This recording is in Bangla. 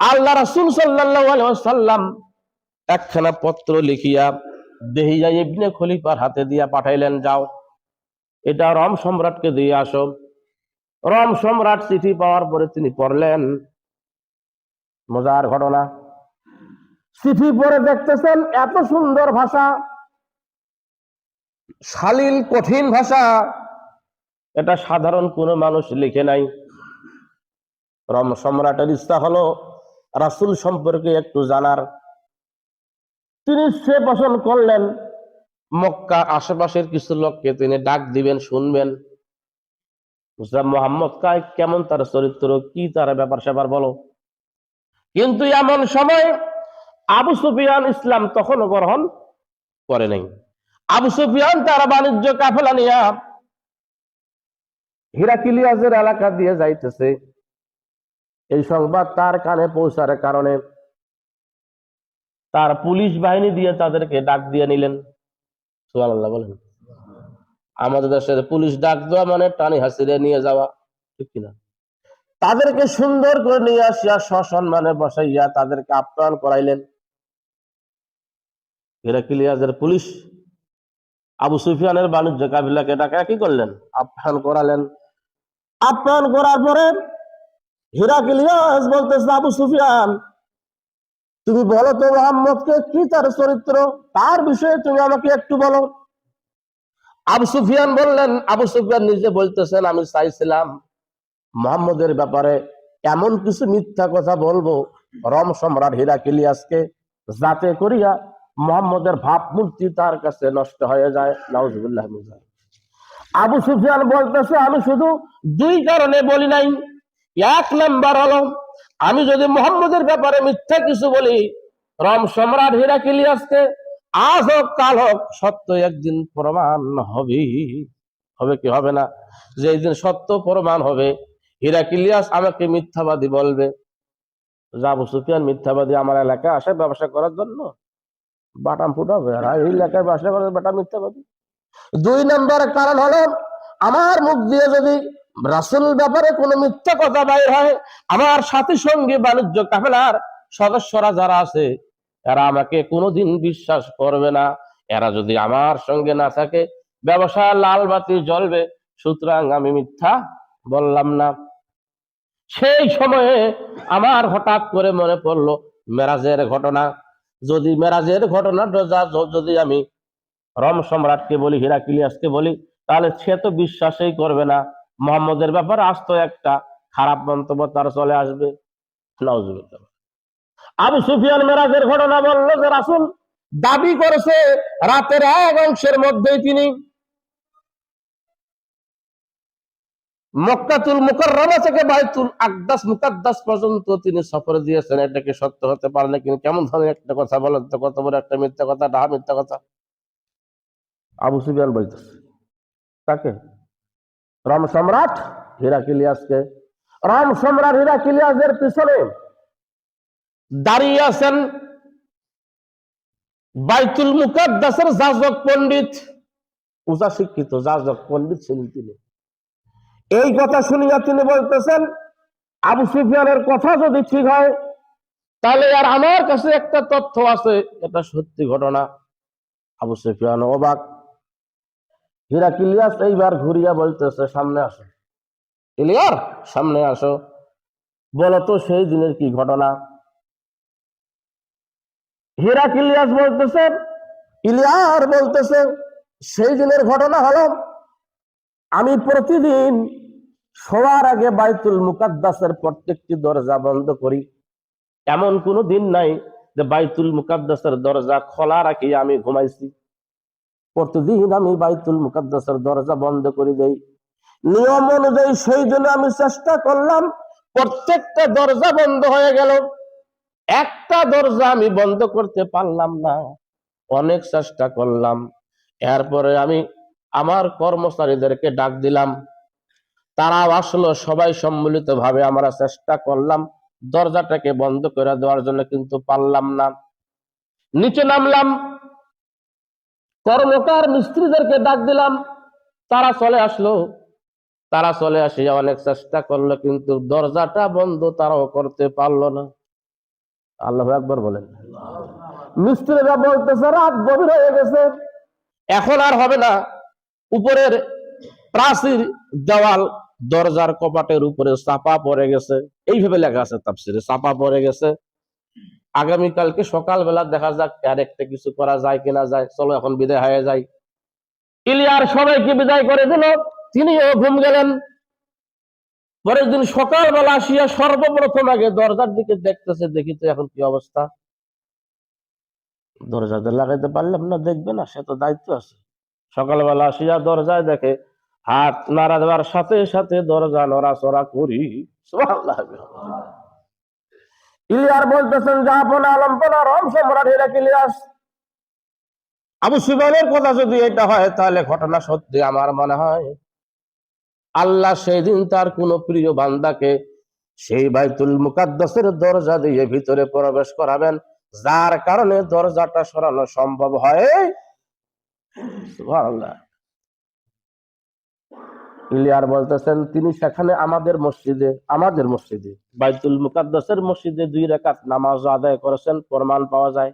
আল্লাহ রাসুল সাল্লাম একখানা পত্র লিখিয়া দেহিয়া ইবনে খলিফার হাতে দিয়া পাঠাইলেন, যাও, এটা রম সম্রাটকে দিয়ে আসো। রম সম্রাট চিঠি পাওয়ার পরে তিনি পড়লেন, মজার ঘটনা। চিঠি পড়ে দেখতেছেন এত সুন্দর ভাষা শালীল কঠিন ভাষা, এটা সাধারণ কোনো মানুষ লিখে নাই। রম সম্রাটের ইচ্ছা হলো রাসুল সম্পর্কে একটু জানার। তিনি সে পছন্দ করলেন মক্কা আশেপাশের কিছু লোককে তিনি ডাক দিবেন, শুনবেন। মোহাম্মদ কায় কেমন তার চরিত্র, কি তার ব্যাপার স্যাপার বলো। কিন্তু এমন সময় আবু সুফিয়ান ইসলাম তখনও গ্রহণ করে নাই। আবু সুফিয়ান তার বাণিজ্য কাফেলা নিয়া হিরাকিলিয়াজের এলাকা দিয়ে যাইতেছে। এই সংবাদ তার কানে পৌঁছার কারণে তার পুলিশ বাহিনী দিয়ে তাদেরকে ডাক দিয়ে নিলেন। সুবহানাল্লাহ, বলেন। আমাদের দেশের পুলিশ ডাক দেওয়া মানে টানি হাসিরে নিয়ে যাওয়া, ঠিক কিনা? তাদেরকে সুন্দর করে নিয়ে আসিয়া সসম্মানে বসাইয়া তাদেরকে আপ্যায়ন করাইলেন। হিরাকিলিয়াজের পুলিশ আবু সুফিয়ানের বাণিজ্য কাবিলাকে ডাকা কি করলেন? আপ্যায়ন করালেন। আপ্যায়ন করার পরে হিরাকিলিয়াস বলতেছে আবু সুফিয়ান, তুমি বলো তো মোহাম্মদকে কি তার চরিত্র? তার বিষয়ে তুমি আমাকে একটু বলো। আবু সুফিয়ান বললেন, আবু সুফিয়ান নিজে বলতেছেন, আমি চাইছিলাম মোহাম্মদের ব্যাপারে এমন কিছু মিথ্যা কথা বলব, রম সম্রাট হিরাকিলিয়াসকে, যাতে করিয়া মোহাম্মদের ভাবমূর্তি তার কাছে নষ্ট হয়ে যায়। মিন আবু সুফিয়ান বলতেছে, আমি শুধু দুই কারণে বলি নাই এক নাম্বার হলো আমি যদি মোহাম্মদের ব্যাপারে মিথ্যা কিছু বলি, রম সম্রাট হিরাকিলিয়াসকে আজ হোক, কাল হোক, সত্য একদিন প্রমাণ হবে। হবে কি হবে না? যে এই দিন সত্য প্রমাণ হবে হিরাকিলিয়াস আমাকে মিথ্যাবাদী বলবে? যে আবু সুফিয়ান মিথ্যাবাদী আমার এলাকায় আসে ব্যবসা করার জন্য। বাটাম ফুটাবে, আর এই এলাকায় ব্যবসা করার বাটা মিথ্যাবাদী। দুই নম্বর কারণ হলো, আমার মুখ দিয়ে যদি রাসুল ব্যাপারে কোনো মিথ্যা কথা বাইর হয়? আমার সাথে সঙ্গে বাণিজ্য কাফেলার সদস্যরা যারা আছে, এরা আমাকে কোনোদিন বিশ্বাস করবে না। এরা যদি আমার সঙ্গে না থাকে, ব্যবসা লাল বাতি জ্বলবে, সুতরাং আমি মিথ্যা বললাম না। সেই সময়ে আমার হঠাৎ করে মনে পড়ল, মেরাজের ঘটনা। যদি মেরাজের ঘটনাটা যদি আমি রম সম্রাটকে বলি, হিরাকিলিয়াসকে বলি, তাহলে সে তো বিশ্বাসই করবে না। মোহাম্মদের ব্যাপারে আসতো একটা খারাপ মন্তব্য তার চলে আসবে। আবু সুফিয়ান মেরাজের ঘটনা বলল যে রাসুল দাবি করেছে রাতের এক অংশের মধ্যেই তিনি মক্কাতুল মুকাররমা থেকে বাইতুল আকদাস মুকাদ্দাস পর্যন্ত তিনি সফরে দিয়েছেন। এটাকে সত্য হতে পারে না কিন্তু কেমন ধরনের একটা কথা বলেন তো? কত বড় একটা মিথ্যা কথা, ডাহা মিথ্যা কথা। আবু সুফিয়ান বলতেছে। তাকে রাম সম্রাট হিরাকিলিয়াসকে। রাম সম্রাট হিরাকিলিয়াসের পিছনে দাঁড়িয়ে আছেন বাইতুল মুকাদ্দাসের যাজক পণ্ডিত উজা শিক্ষিত যাজক পণ্ডিত ছিলেন তিনি। এই কথা শুনিয়া তিনি বলতেছেন, আবু সুফিয়ানের কথা যদি ঠিক হয়, তাহলে আর আমার কাছে একটা তথ্য আছে, এটা সত্যি ঘটনা। আবু সুফিয়ান অবাক। হিরাকিলিয়াস এইবার ঘুরিয়া বলতেছে, সামনে আসো। ইলিয়ার সামনে আসো। বলো তো, সেই দিনের কি ঘটনা? হিরাকিলিয়াস বলতেছে? ইলিয়ার বলতেছে, সেই দিনের ঘটনা হলো, আমি প্রতিদিন শোয়ার আগে বাইতুল মুকাদ্দাসের প্রত্যেকটি দরজা বন্ধ করি। এমন কোনো দিন নাই যে বাইতুল মুকাদ্দাসের দরজা খোলা রাখি আমি ঘুমাইছি। প্রতিদিন আমি বাইতুল মুকাদ্দাসের দরজা বন্ধ করে দেই। নিয়ম অনুযায়ী সেই জন্য আমি চেষ্টা করলাম, প্রত্যেকটা দরজা বন্ধ হয়ে গেল। একটা দরজা আমি বন্ধ করতে পারলাম না, অনেক চেষ্টা করলাম। এরপরে আমি আমার কর্মচারীদেরকে ডাক দিলাম। তারাও আসলো, সবাই সম্মিলিত ভাবে আমরা চেষ্টা করলাম, দরজাটাকে বন্ধ করে দেওয়ার জন্য কিন্তু পারলাম না। নিচে নামলাম কর্মকার মিস্ত্রিদেরকে ডাক দিলাম। তারা চলে আসলো। তারা চলে আসিয়া অনেক চেষ্টা করল, কিন্তু দরজাটা বন্ধ তারাও করতে পারল না। আল্লাহ একবার বলেন। মিস্ত্রিরা বলতেছে, রাত গভীর হয়ে গেছে। এখন আর হবে না। উপরের প্রাচীর দেওয়াল দরজার কপাটের উপরে চাপা পড়ে গেছে। এইভাবে লেখা আছে তাফসিরে, চাপা পড়ে গেছে। আগামীকালকে সকালবেলা দেখা যাক আর একটা কিছু করা যায় কিনা যায়। চলো, এখন বিদায় হয়ে যায় ইলিয়ার সবাইকে বিদায় করে দিল। তিনিও ঘুম গেলেন। পরের দিন সকালবেলা আসিয়া সর্বপ্রথম আগে দরজার দিকে দেখতেছে দেখি তো এখন কি অবস্থা। দরজাতে লাগাইতে পারলাম না, দেখবে না, সে তো দায়িত্ব আছে। সকালবেলা আসিয়া দরজায় দেখে, হাত নাড়া দেওয়ার সাথে সাথে দরজা নড়াচড়া করি। সুবহানাল্লাহ। ইলিয়ার বলতেছেন রম সম্রাট হিরাকিলিয়াস আবু সুবানের কথা যদি এটা হয়, তাহলে ঘটনা সত্যি আমার মনে হয়। আল্লাহ সেই দিন তার কোন প্রিয় বান্দাকে সেই বাইতুল মুকাদ্দাসের দরজা দিয়ে ভিতরে প্রবেশ করাবেন, যার কারণে দরজাটা সরানো সম্ভব হয়। ইলিয়ার বলতেছেন, তিনি সেখানে আমাদের মসজিদে আমাদের মসজিদে, বাইতুল মুকাদ্দাসের মসজিদে দুই রেখাত নামাজ আদায় করেছেন, প্রমাণ পাওয়া যায়।